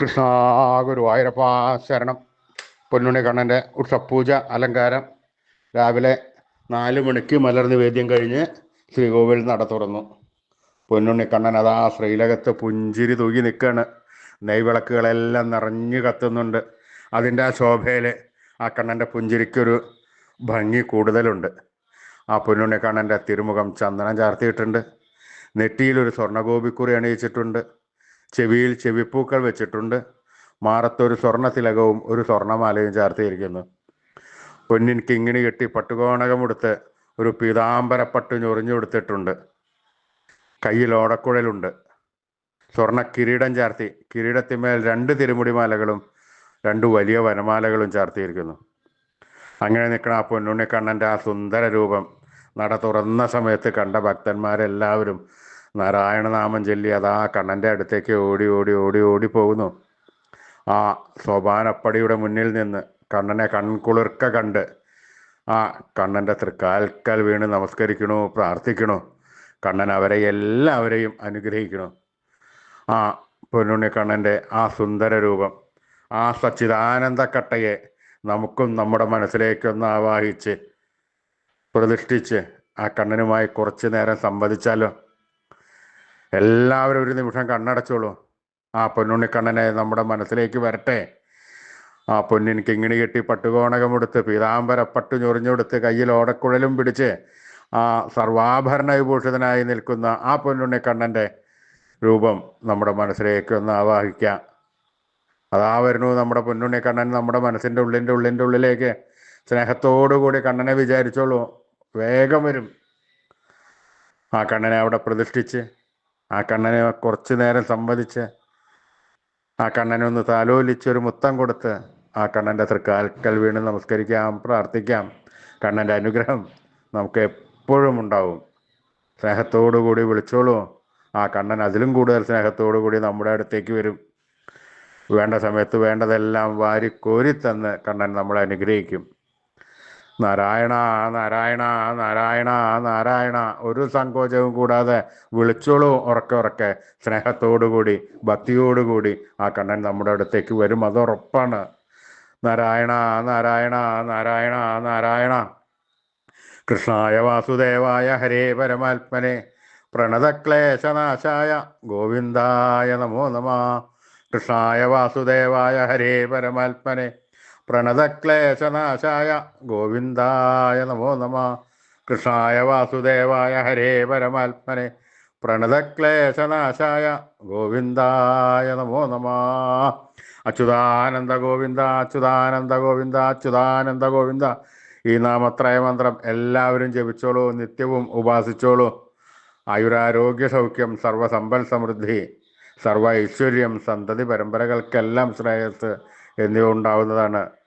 കൃഷ്ണ ഗുരുവായൂരപ്പ ശരണം. പൊന്നുണ്ണി കണ്ണന്റെ ഉത്സവപൂജ അലങ്കാരം രാവിലെ നാല് മണിക്ക് മലർ നിവേദ്യം കഴിഞ്ഞ് ശ്രീകോവിൽ നട തുറന്നു. പൊന്നുണ്ണി കണ്ണൻ അതാ ശ്രീലകത്ത് പുഞ്ചിരി തൂകി നിൽക്കുകയാണ് നെയ്വിളക്കുകളെല്ലാം നിറഞ്ഞു കത്തുന്നുണ്ട്. അതിന്റെ ആ ശോഭയിൽ ആ കണ്ണന്റെ പുഞ്ചിരിക്കൊരു ഭംഗി കൂടുതലുണ്ട്. ആ പൊന്നുണ്ണി കണ്ണന്റെ തിരുമുഖം ചന്ദനം ചാർത്തിയിട്ടുണ്ട്. നെറ്റിയിലൊരു സ്വർണഗോപിക്കുറി അണിയിച്ചിട്ടുണ്ട്. ചെവിയിൽ ചെവിപ്പൂക്കൾ വെച്ചിട്ടുണ്ട്. മാറത്തൊരു സ്വർണ തിലകവും ഒരു സ്വർണമാലയും ചാർത്തിയിരിക്കുന്നു. പൊന്നിൻ കിങ്ങിണി കെട്ടി പട്ടുകോണകമെടുത്ത് ഒരു പീതാംബരപ്പട്ട് ഞൊറിഞ്ഞു കൊടുത്തിട്ടുണ്ട്. കയ്യിൽ ഓടക്കുഴലുണ്ട്. സ്വർണ കിരീടം ചാർത്തി കിരീടത്തിന്മേൽ രണ്ട് തിരുമുടിമാലകളും രണ്ട് വലിയ വനമാലകളും ചാർത്തിയിരിക്കുന്നു. അങ്ങനെ നിൽക്കണ ആ പൊന്നുണ്ണിക്കണ്ണന്റെ ആ സുന്ദര രൂപം നട തുറന്ന സമയത്ത് കണ്ട ഭക്തന്മാരെല്ലാവരും നാരായണനാമം ചൊല്ലി അതാ കണ്ണന്റെ അടുത്തേക്ക് ഓടി ഓടി ഓടി ഓടി പോകുന്നു. ആ സോപാനപ്പടിയുടെ മുന്നിൽ നിന്ന് കണ്ണനെ കൺകുളിർക്ക കണ്ട് ആ കണ്ണന്റെ തൃക്കാൽക്കൽ വീണ് നമസ്കരിക്കണു പ്രാർത്ഥിക്കണു. കണ്ണൻ അവരെ എല്ലാവരെയും അനുഗ്രഹിക്കണു. ആ പൊന്നുണ്ണി കണ്ണന്റെ ആ സുന്ദര രൂപം ആ സച്ചിദാനന്ദ കട്ടയെ നമുക്കും നമ്മുടെ മനസ്സിലേക്കൊന്ന് ആവാഹിച്ച് പ്രതിഷ്ഠിച്ച് ആ കണ്ണനുമായി കുറച്ചു നേരം സംവദിച്ചാലോ? എല്ലാവരും ഒരു നിമിഷം കണ്ണടച്ചോളൂ. ആ പൊന്നുണ്ണിക്കണ്ണനെ നമ്മുടെ മനസ്സിലേക്ക് വരട്ടെ. ആ പൊന്നിൻ കിങ്ങിണി കെട്ടി പട്ടുകോണകമെടുത്ത് പീതാംബരപ്പട്ടു ഞൊറിഞ്ഞെടുത്ത് കയ്യിൽ ഓടക്കുഴലും പിടിച്ച് ആ സർവാഭരണ വിഭൂഷിതനായി നിൽക്കുന്ന ആ പൊന്നുണ്ണിക്കണ്ണന്റെ രൂപം നമ്മുടെ മനസ്സിലേക്ക് ഒന്ന് ആവാഹിക്കാം. അതാ വരുന്നു നമ്മുടെ പൊന്നുണ്ണിക്കണ്ണൻ നമ്മുടെ മനസ്സിന്റെ ഉള്ളിന്റെ ഉള്ളിന്റെ ഉള്ളിലേക്ക്. സ്നേഹത്തോടു കൂടി കണ്ണനെ വിചാരിച്ചോളൂ. വേഗം വരും. ആ കണ്ണനെ അവിടെ പ്രതിഷ്ഠിച്ച് ആ കണ്ണനെ കുറച്ചു നേരം സംവദിച്ച് ആ കണ്ണനെ ഒന്ന് താലോലിച്ച് ഒരു മുത്തം കൊടുത്ത് ആ കണ്ണന്റെ തൃക്കാൽക്കൽ വീണ് നമസ്കരിക്കാം പ്രാർത്ഥിക്കാം. കണ്ണന്റെ അനുഗ്രഹം നമുക്ക് എപ്പോഴും ഉണ്ടാവും. സ്നേഹത്തോടു കൂടി വിളിച്ചോളൂ. ആ കണ്ണൻ അതിലും കൂടുതൽ സ്നേഹത്തോടു കൂടി നമ്മുടെ അടുത്തേക്ക് വരും. വേണ്ട സമയത്ത് വേണ്ടതെല്ലാം വാരി കോരിത്തന്ന് കണ്ണൻ നമ്മളെ അനുഗ്രഹിക്കും. നാരായണ നാരായണ നാരായണ നാരായണ. ഒരു സങ്കോചവും കൂടാതെ വിളിച്ചോളൂ ഉറക്കെ ഉറക്കെ. സ്നേഹത്തോടുകൂടി ഭക്തിയോടുകൂടി ആ കണ്ണൻ നമ്മുടെ അടുത്തേക്ക് വരും. അത് ഉറപ്പാണ്. നാരായണ നാരായണ നാരായണ നാരായണ. കൃഷ്ണായ വാസുദേവായ ഹരേ പരമാത്മനെ. പ്രണതക്ലേശനാശായ ഗോവിന്ദായ നമോ നമ. കൃഷ്ണായ വാസുദേവായ ഹരേ പരമാത്മനെ. പ്രണതക്ലേശനാശായ ഗോവിന്ദായ നമോ നമ. കൃഷ്ണായ വാസുദേവായ ഹരേ പരമാത്മനെ. പ്രണതക്ലേശനാശായ ഗോവിന്ദായ നമോ നമ. അച്യുതാനന്ദ ഗോവിന്ദ അച്യുതാനന്ദ ഗോവിന്ദ അച്യുതാനന്ദ ഗോവിന്ദ. ഈ നാമത്രയ മന്ത്രം എല്ലാവരും ജപിച്ചോളൂ നിത്യവും ഉപാസിച്ചോളൂ. ആയുരാരോഗ്യ സൗഖ്യം സർവസമ്പൽ സമൃദ്ധി സർവ ഐശ്വര്യം സന്തതി പരമ്പരകൾക്കെല്ലാം ശ്രേയസ് എന്നിവ ഉണ്ടാവുന്നതാണ്.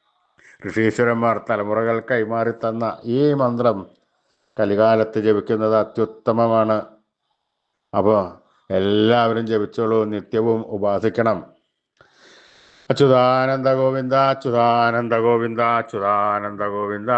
ഋഷീശ്വരന്മാർ തലമുറകൾ കൈമാറി തന്ന ഈ മന്ത്രം കലികാലത്ത് ജപിക്കുന്നത് അത്യുത്തമമാണ്. അപ്പോൾ എല്ലാവരും ജപിച്ചോളൂ നിത്യവും ഉപാസിക്കണം. അച്യുതാനന്ദ ഗോവിന്ദ അച്യുതാനന്ദ ഗോവിന്ദ അച്യുതാനന്ദ ഗോവിന്ദ.